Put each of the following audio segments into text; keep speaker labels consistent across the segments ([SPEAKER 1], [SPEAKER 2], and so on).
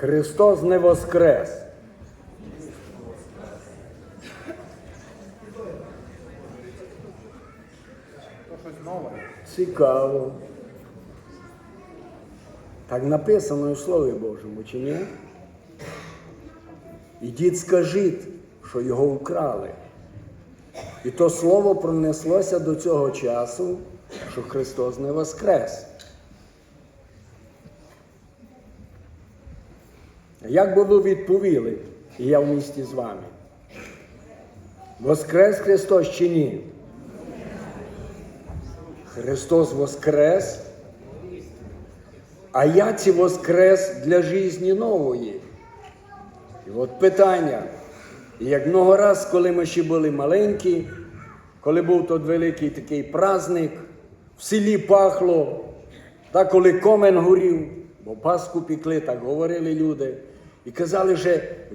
[SPEAKER 1] Христос не воскрес. Цікаво. Так написано в Слові Божому, чи ні? Ідіть скажіть, що його вкрали. І то слово пронеслося до цього часу, що Христос не воскрес. Як би ви відповіли, і я в місті з вами? Воскрес Христос чи ні? Христос воскрес, а я ці воскрес для житті нової. І от питання. Як много раз, коли ми ще були маленькі, коли був той великий такий праздник, в селі пахло, та коли комен горів, бо Пасху пікли, так говорили люди, і казали, що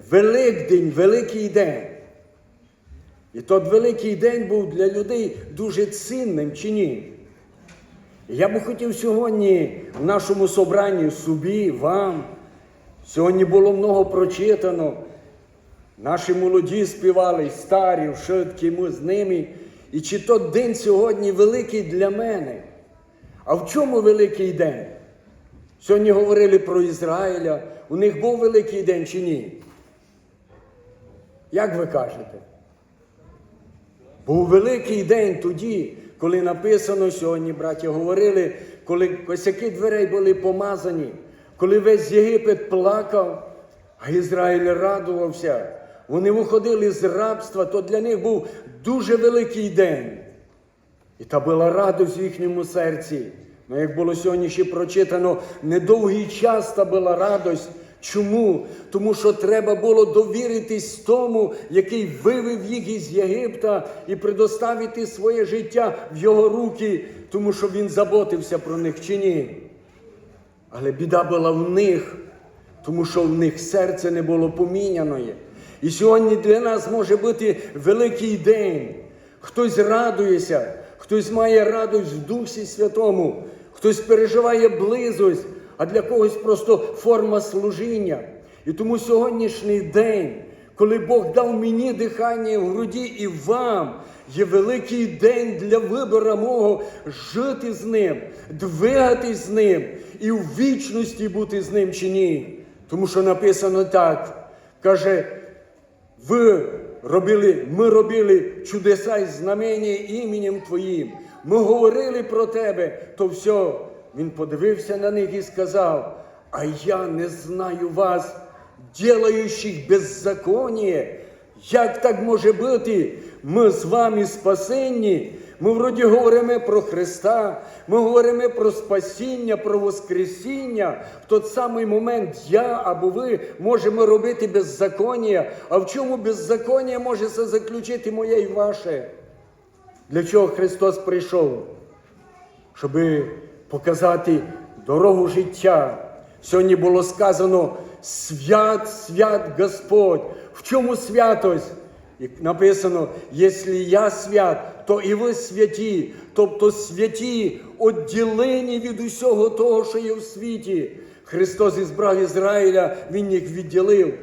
[SPEAKER 1] Великдень, великий день. І той великий день був для людей дуже цінним чи ні? Я би хотів сьогодні в нашому собранні собі, вам, сьогодні було много прочитано. Наші молоді співали, старі, вшитки, ми з ними. І чи то день сьогодні великий для мене? А в чому великий день? Сьогодні говорили про Ізраїля. У них був великий день чи ні? Як ви кажете? Був великий день тоді, коли написано сьогодні, браті, говорили, коли косяки дверей були помазані, коли весь Єгипет плакав, а Ізраїль радувався. Вони виходили з рабства, то для них був дуже великий день. І та була радость в їхньому серці. Ну, як було сьогодні ще прочитано, недовгий час та була радость. Чому? Тому що треба було довіритись тому, який вивів їх із Єгипта, і предоставити своє життя в його руки, тому що він заботився про них чи ні. Але біда була в них, тому що в них серце не було поміняної. І сьогодні для нас може бути великий день. Хтось радується, хтось має радость в Дусі Святому, хтось переживає близость, а для когось просто форма служіння. І тому сьогоднішній день, коли Бог дав мені дихання в груді і вам, є великий день для вибору мого жити з ним, двигатись з ним і в вічності бути з ним чи ні. Тому що написано так, каже, ви робили, ми робили чудеса і знамення іменем Твоїм. Ми говорили про тебе, то все. Він подивився на них і сказав: А я не знаю вас, ділаючих беззаконня. Як так може бути? Ми з вами спасенні. Ми вроді говоримо про Христа, ми говоримо про спасіння, про Воскресіння. В той самий момент я або ви можемо робити беззаконня. А в чому беззаконня може це заключити моє і ваше? Для чого Христос прийшов? Щоб показати дорогу життя. Сьогодні було сказано свят, свят Господь. В чому святость? І написано, якщо я свят, то і ви святі, тобто святі, відділені від усього того, що є в світі. Христос ізбрав Ізраїля, Він їх відділив.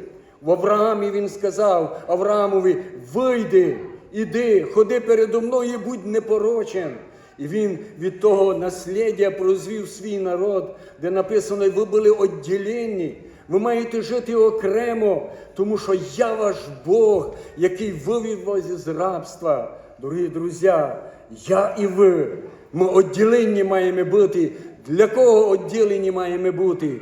[SPEAKER 1] В Авраамі Він сказав Авраамові, вийди, іди, ходи передо мною і будь непорочен. І він від того наслідя прозвів свій народ, де написано, ви були відділені. Ви маєте жити окремо, тому що я ваш Бог, який вивів вас із рабства. Дорогі друзі, я і ви. Ми відділені маємо бути. Для кого відділені маємо бути?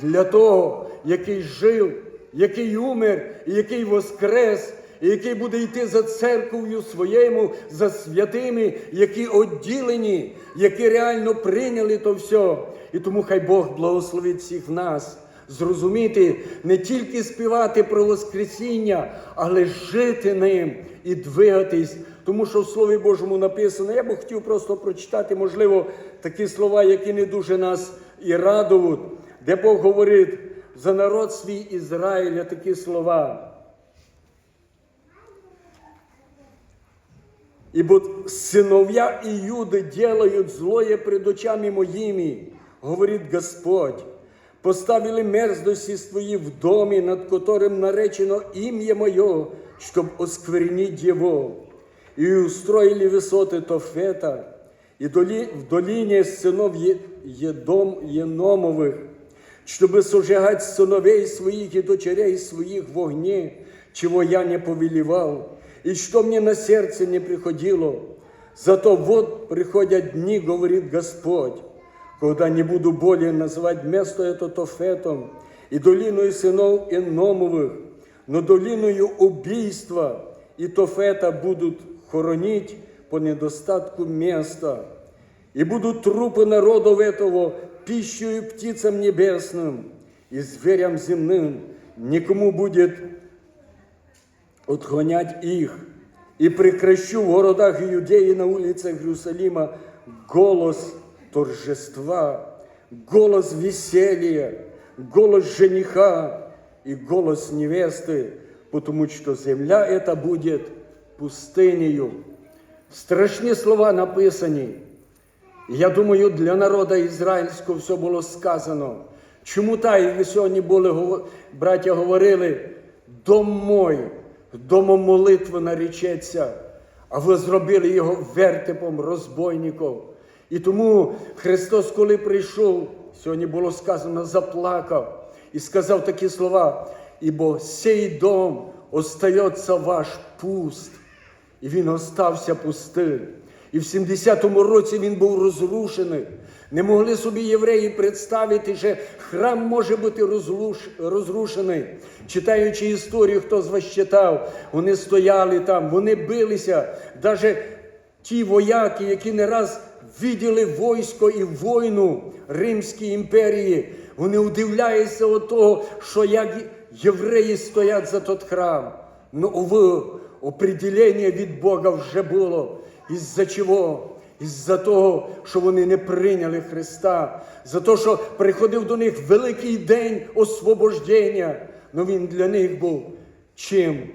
[SPEAKER 1] Для того, який жив, який умер, і який воскрес, і який буде йти за церков'ю своєму, за святими, які відділені, які реально прийняли то все. І тому хай Бог благословить всіх нас. Зрозуміти, не тільки співати про Воскресіння, але жити ним і двигатись. Тому що в Слові Божому написано, я би хотів просто прочитати, можливо, такі слова, які не дуже нас і радують, де Бог говорить за народ свій Ізраїля такі слова. Ибо сыновья Иуды делают злое пред очами моими, говорит Господь поставили мерздості свої в домі, над которым наречено ім'я Моє, щоб осквернить Його. І устроїли висоти Тофета, і долі, в долині синов Є- Єдом, Єномових, чтобы сожигать сыновей своих и дочерей своих в огне, чего я не повелевал, и что мне на сердце не приходило. Зато вот приходят дни, говорит Господь, когда не буду более называть место это Тофетом и долиною сынов Эномовых, но долиною убийства и Тофета будут хоронить по недостатку места. И будут трупы народов этого пищей птицам небесным и зверям земным. Никому будет отгонять их. И прекращу в городах Иудеи и на улицах Иерусалима голос торжества, голос веселья, голос жениха и голос невесты, потому что земля эта будет пустынею. Страшні слова написані. Я думаю, для народу ізраїльського все було сказано. Чому так, як ви сьогодні були, гово- браття говорили, дом мой, домом молитви наречеться, а ви зробили його вертепом розбойників. І тому Христос, коли прийшов, сьогодні було сказано, заплакав і сказав такі слова, ібо сей дом остається ваш пуст. І він остався пустим. І в 70-му році він був розрушений. Не могли собі євреї представити, що храм може бути розрушений. Читаючи історію, хто з вас читав, вони стояли там, вони билися. Навіть ті вояки, які не раз виділи військо і війну Римській імперії, вони удивляються от того, що як євреї стоять за тот храм. Ну, увы, определення від Бога вже було. Із-за чого? Із-за того, що вони не прийняли Христа, за те, що приходив до них великий день освобождення. Ну він для них був чим?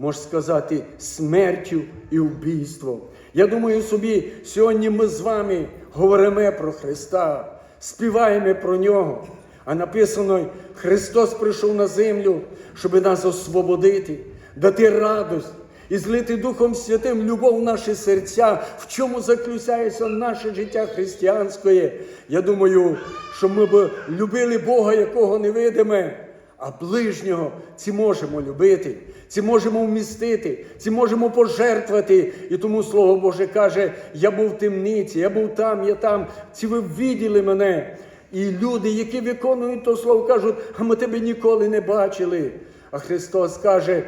[SPEAKER 1] Можна сказати, смертю і вбійством. Я думаю собі, сьогодні ми з вами говоримо про Христа, співаємо про нього. А написано, Христос прийшов на землю, щоб нас освободити, дати радость і злити Духом Святим любов в наші серця, в чому заключається наше життя християнське. Я думаю, що ми б любили Бога, якого не видиме, а ближнього ці можемо любити, ці можемо вмістити, ці можемо пожертвувати. І тому Слово Боже каже: я був в темниці, я був там, я там. Ці ви виділи мене. І люди, які виконують то слово, кажуть, а ми тебе ніколи не бачили. А Христос каже,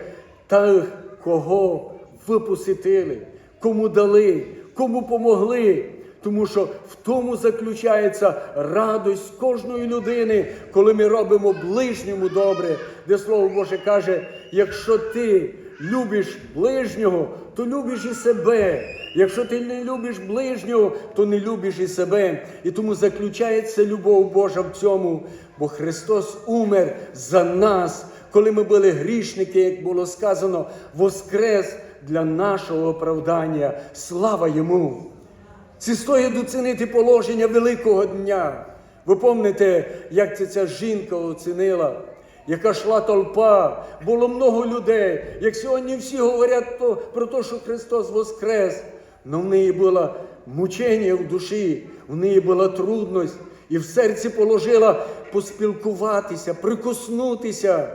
[SPEAKER 1] та кого ви посетили, кому дали, кому помогли. Тому що в тому заключається радость кожної людини, коли ми робимо ближньому добре, де Слово Боже каже, якщо ти любиш ближнього, то любиш і себе. Якщо ти не любиш ближнього, то не любиш і себе. І тому заключається любов Божа в цьому, бо Христос умер за нас, коли ми були грішники, як було сказано, воскрес для нашого оправдання. Слава йому! Стоїть оцінити положення Великого дня. Ви пам'ятаєте, як це ця жінка оцінила, яка йшла толпа, було много людей. Як сьогодні всі говорять то, про те, що Христос воскрес, але в неї було мучення в душі, в неї була трудність, і в серці положила поспілкуватися, прикоснутися.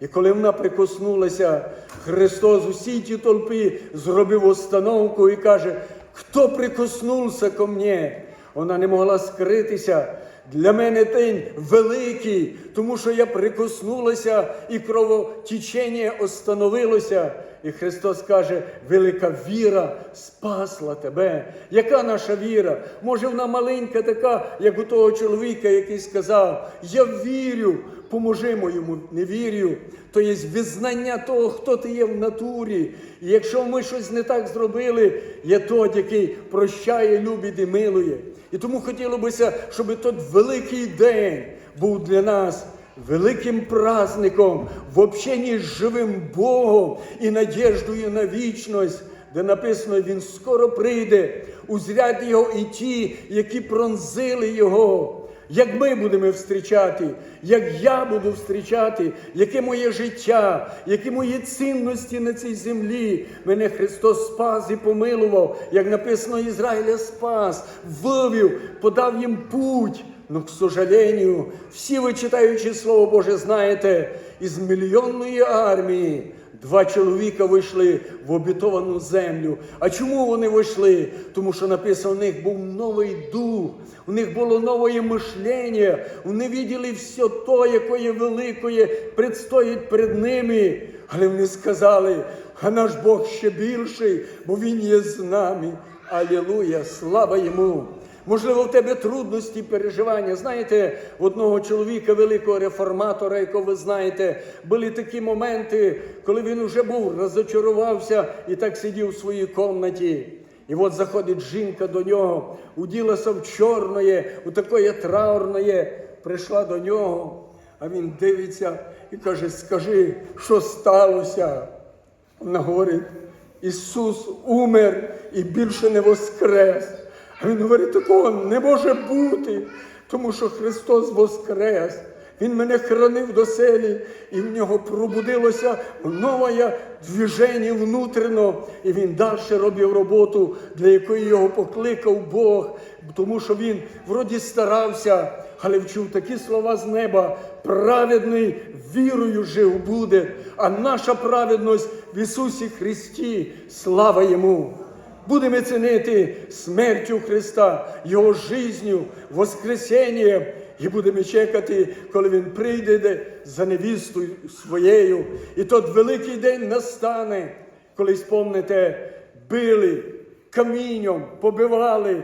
[SPEAKER 1] І коли вона прикоснулася, Христос усій тій толпі зробив остановку і каже, хто прикоснувся ко мне? Вона не могла скритися. Для мене день великий, тому що я прикоснулася і кровотічення остановилося. І Христос каже, велика віра спасла тебе. Яка наша віра? Може, вона маленька така, як у того чоловіка, який сказав: Я вірю, поможи моєму невір'ю. То є визнання того, хто ти є в натурі. І якщо ми щось не так зробили, є той, який прощає, любить і милує. І тому хотілося б, щоб той великий день був для нас великим праздником в общенні з живим Богом і надіждою на вічність, де написано, Він скоро прийде, узрять його і ті, які пронзили його. Як ми будемо встрічати, як я буду встрічати, яке моє життя, які мої цінності на цій землі. Мене Христос спас і помилував, як написано, Ізраїля спас, вивів, подав їм путь. Но, к сожалению, всі ви читаючи Слово Боже, знаєте, із мільйонної армії два чоловіка вийшли в обітовану землю. А чому вони вийшли? Тому що написано, у них був новий дух, у них було нове мишлення, вони виділи все то, якої великої предстоїть перед ними. Але вони сказали, а наш Бог ще більший, бо Він є з нами. Алілуя, слава йому! Можливо, в тебе трудності, переживання. Знаєте, в одного чоловіка, великого реформатора, якого ви знаєте, були такі моменти, коли він вже був, розочарувався і так сидів у своїй кімнаті. І от заходить жінка до нього, уділася в чорне, у такої траурної, прийшла до нього, а він дивиться і каже: Скажи, що сталося? Вона говорить, Ісус умер і більше не воскрес. Він говорить, такого не може бути, тому що Христос воскрес. Він мене хранив до селі, і в нього пробудилося нове движення внутрішньо, і він далі робив роботу, для якої його покликав Бог, тому що він вроді старався, але вчув такі слова з неба: праведний вірою жив буде, а наша праведність в Ісусі Христі, слава Йому! Будемо цінити смертю Христа, Його жизнью, Воскресінням, і будемо чекати, коли Він прийде за невістою своєю. І тот великий день настане, коли спомните, били камінням, побивали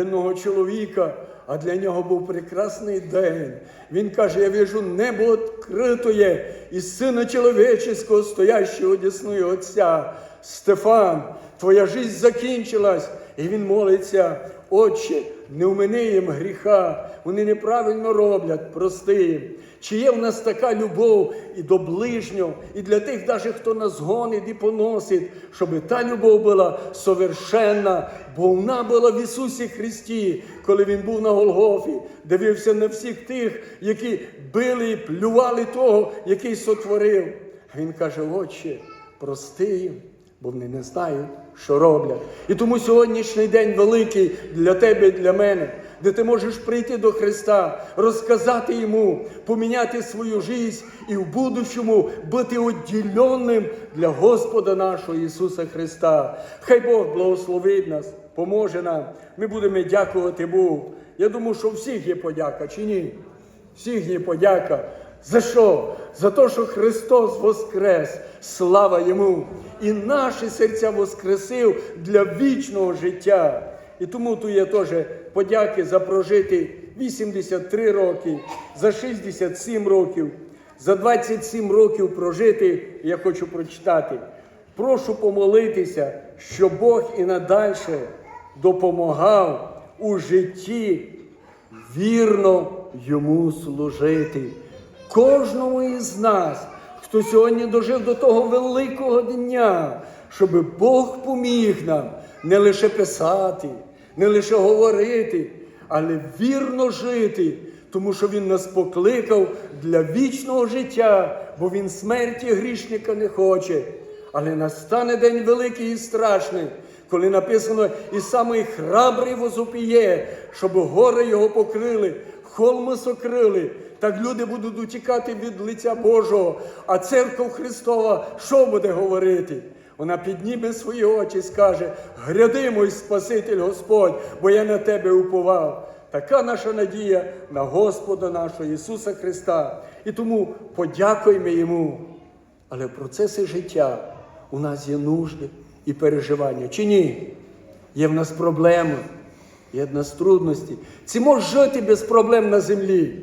[SPEAKER 1] одного чоловіка, а для нього був прекрасний день. Він каже: Я вижу небо відкритоє і сина чоловічого, стоящого одісною Отця. Стефан, твоя жизнь закінчилась, і він молиться, Отче, не вмини їм гріха, вони неправильно роблять, прости їм. Чи є в нас така любов і до ближнього, і для тих, даже, хто нас гонить і поносить, щоб та любов була совершенна, бо вона була в Ісусі Христі, коли Він був на Голгофі, дивився на всіх тих, які били і плювали того, який сотворив. Він каже, Отче, прости їм бо вони не знають, що роблять. І тому сьогоднішній день великий для тебе і для мене, де ти можеш прийти до Христа, розказати Йому, поміняти свою життя і в будущому бути відділеним для Господа нашого Ісуса Христа. Хай Бог благословить нас, поможе нам. Ми будемо дякувати Богу. Я думаю, що всіх є подяка, чи ні? Всіх є подяка. За що? За те, що Христос воскрес, слава Йому, і наші серця воскресив для вічного життя. І тому тут є теж подяки за прожити 83 роки, за 67 років, за 27 років прожити, я хочу прочитати. Прошу помолитися, що Бог і надальше допомагав у житті вірно йому служити. Кожному із нас, хто сьогодні дожив до того великого дня, щоб Бог поміг нам не лише писати, не лише говорити, але вірно жити, тому що Він нас покликав для вічного життя, бо Він смерті грішника не хоче. Але настане день великий і страшний, коли написано, і самий храбрий возопіє, щоб гори його покрили, холми сокрили. Так люди будуть утікати від лиця Божого. А церква Христова що буде говорити? Вона підніме свої очі і скаже: Гряди, мой Спаситель Господь, бо я на тебе уповав. Така наша надія на Господа нашого Ісуса Христа. І тому подякуємо Йому. Але в процесі життя у нас є нужди і переживання. Чи ні? Є в нас проблеми, є в нас трудності. Чи можеш жити без проблем на землі?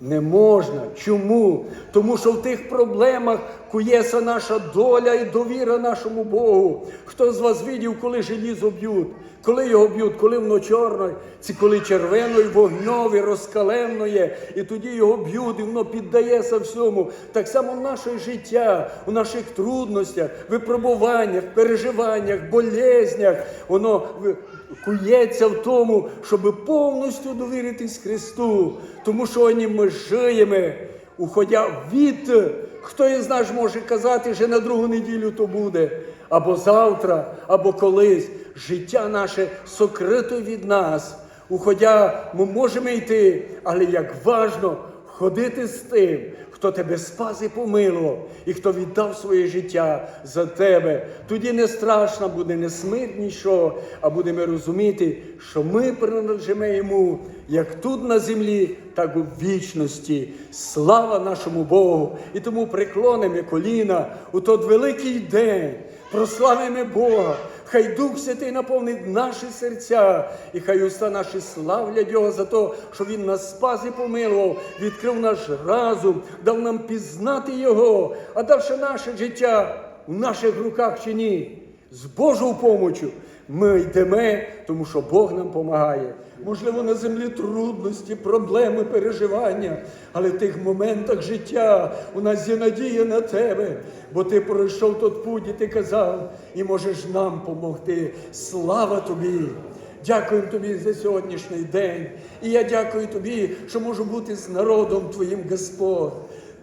[SPEAKER 1] Не можна. Чому? Тому що в тих проблемах кується наша доля і довіра нашому Богу. Хто з вас видів, коли желізо б'ють? Коли його б'ють, коли воно чорне, чи коли червоною, вогньові, розкаленної, і тоді його б'ють, і воно піддається всьому. Так само наше життя, у наших трудностях, випробуваннях, переживаннях, болезнях, воно кується в тому, щоб повністю довіритись Христу, тому що вони ми жиємо, уходя від, хто із нас може казати, що на другу неділю то буде, або завтра, або колись. Життя наше сокрито від нас. Уходя, ми можемо йти, але як важно ходити з тим, хто тебе спас і помилував, і хто віддав своє життя за тебе. Тоді не страшно буде, не смерть нічого, а будемо розуміти, що ми принадлежимо йому як тут на землі, так і вічності. Слава нашому Богу! І тому приклонимо коліна у той великий день. Прославимо Бога, хай Дух Святий наповнить наші серця, і хай уста наші славлять Його за те, що Він нас спас і помилував, відкрив наш разум, дав нам пізнати Його, а давши наше життя в наших руках чи ні. З Божою помочю ми йдемо, тому що Бог нам допомагає. Можливо, на землі трудності, проблеми, переживання, але в тих моментах життя у нас є надія на тебе, бо ти пройшов тот путь, і ти казав, і можеш нам допомогти. Слава тобі! Дякуємо тобі за сьогоднішній день. І я дякую тобі, що можу бути з народом твоїм, Господь.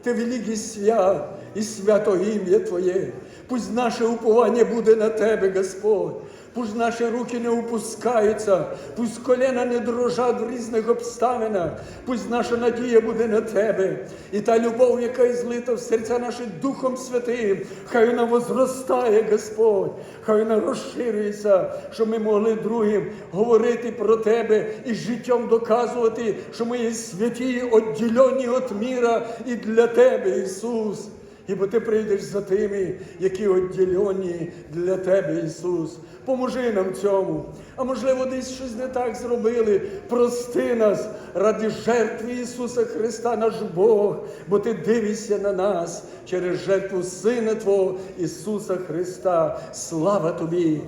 [SPEAKER 1] Ти великий свят і свято ім'я Твоє. Пусть наше уповання буде на Тебе, Господь. Пусть наші руки не опускаються, пусть коліна не дрожать в різних обставинах, пусть наша надія буде на Тебе. І та любов, яка злита в серця наші Духом Святим, хай вона возростає, Господь, хай вона розширюється, щоб ми могли другим говорити про Тебе і життям доказувати, що ми є святі, відділені від міра і для Тебе, Ісус. І бо ти прийдеш за тими, які відділені для тебе, Ісус. Поможи нам цьому. А можливо, десь щось не так зробили. Прости нас ради жертви Ісуса Христа, наш Бог, бо Ти дивишся на нас через жертву Сина Твого Ісуса Христа. Слава Тобі!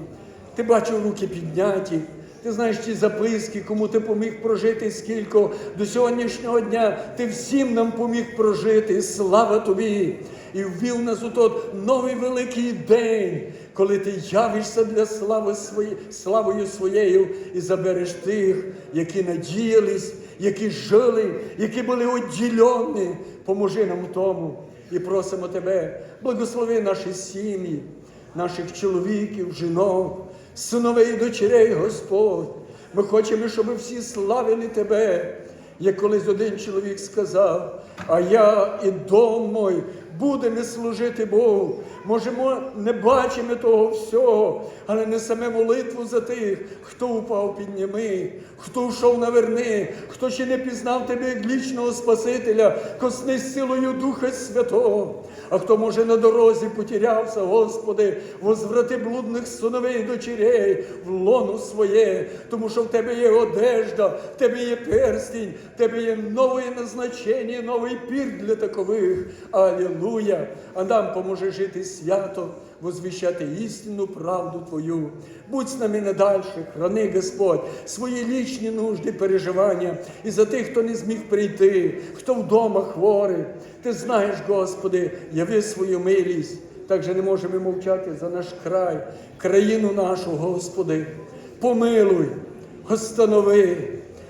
[SPEAKER 1] Ти бачив руки підняті. Ти знаєш ті записки, кому ти поміг прожити скільки до сьогоднішнього дня. Ти всім нам поміг прожити. Слава тобі! І ввів нас у той новий великий день, коли ти явишся для слави свої, славою своєю і забереш тих, які надіялись, які жили, які були відділені. Поможи нам тому і просимо тебе, благослови наші сім'ї, наших чоловіків, жінок синовей і дочерей, Господь. Ми хочемо, щоб всі славили Тебе. Як колись один чоловік сказав, а я і дом мой будемо служити Богу. Може, ми не бачимо того всього, але не саме молитву за тих, хто упав підніми, хто йшов наверни, хто ще не пізнав тебе як лічного Спасителя, коснись силою Духа Святого. А хто, може, на дорозі потерявся, Господи, возврати блудних синовей і дочерей в лоно своє, тому що в тебе є одежда, в тебе є перстінь, в тебе є нове назначення, новий пір для такових. Алілуя! А нам поможе жити свято, возвіщати істинну правду Твою. Будь з нами надальше, храни, Господь, свої лічні нужди, переживання і за тих, хто не зміг прийти, хто вдома хворий. Ти знаєш, Господи, яви свою милість. Так же не можемо мовчати за наш край, країну нашу, Господи. Помилуй, останови.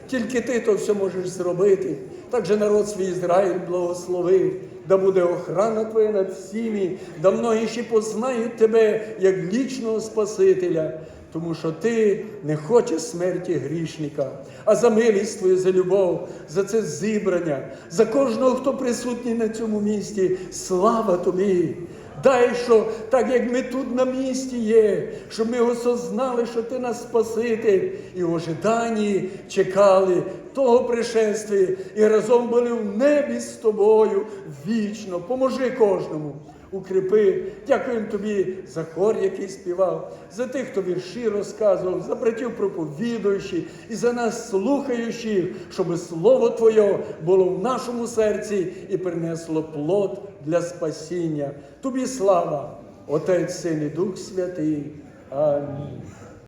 [SPEAKER 1] Тільки ти то все можеш зробити. Так же народ свій Ізраїль благослови, да буде охрана Твоя над всіми, да многі ще познають Тебе як лічного Спасителя, тому що Ти не хочеш смерті грішника, а за милість Твою, за любов, за це зібрання, за кожного, хто присутній на цьому місці. Слава Тобі! Дай, що так як ми тут на місці є, щоб ми осознали, що ти нас Спаситель, і в ожиданні чекали того пришествия, і разом були в небі з тобою вічно. Поможи кожному. Укріпи, дякуємо тобі за хор, який співав, за тих, хто вірші розказував, за братів проповідуючих і за нас слухаючих, щоб слово Твоє було в нашому серці і принесло плод для спасіння. Тобі слава, Отець, Син і Дух Святий. Амінь.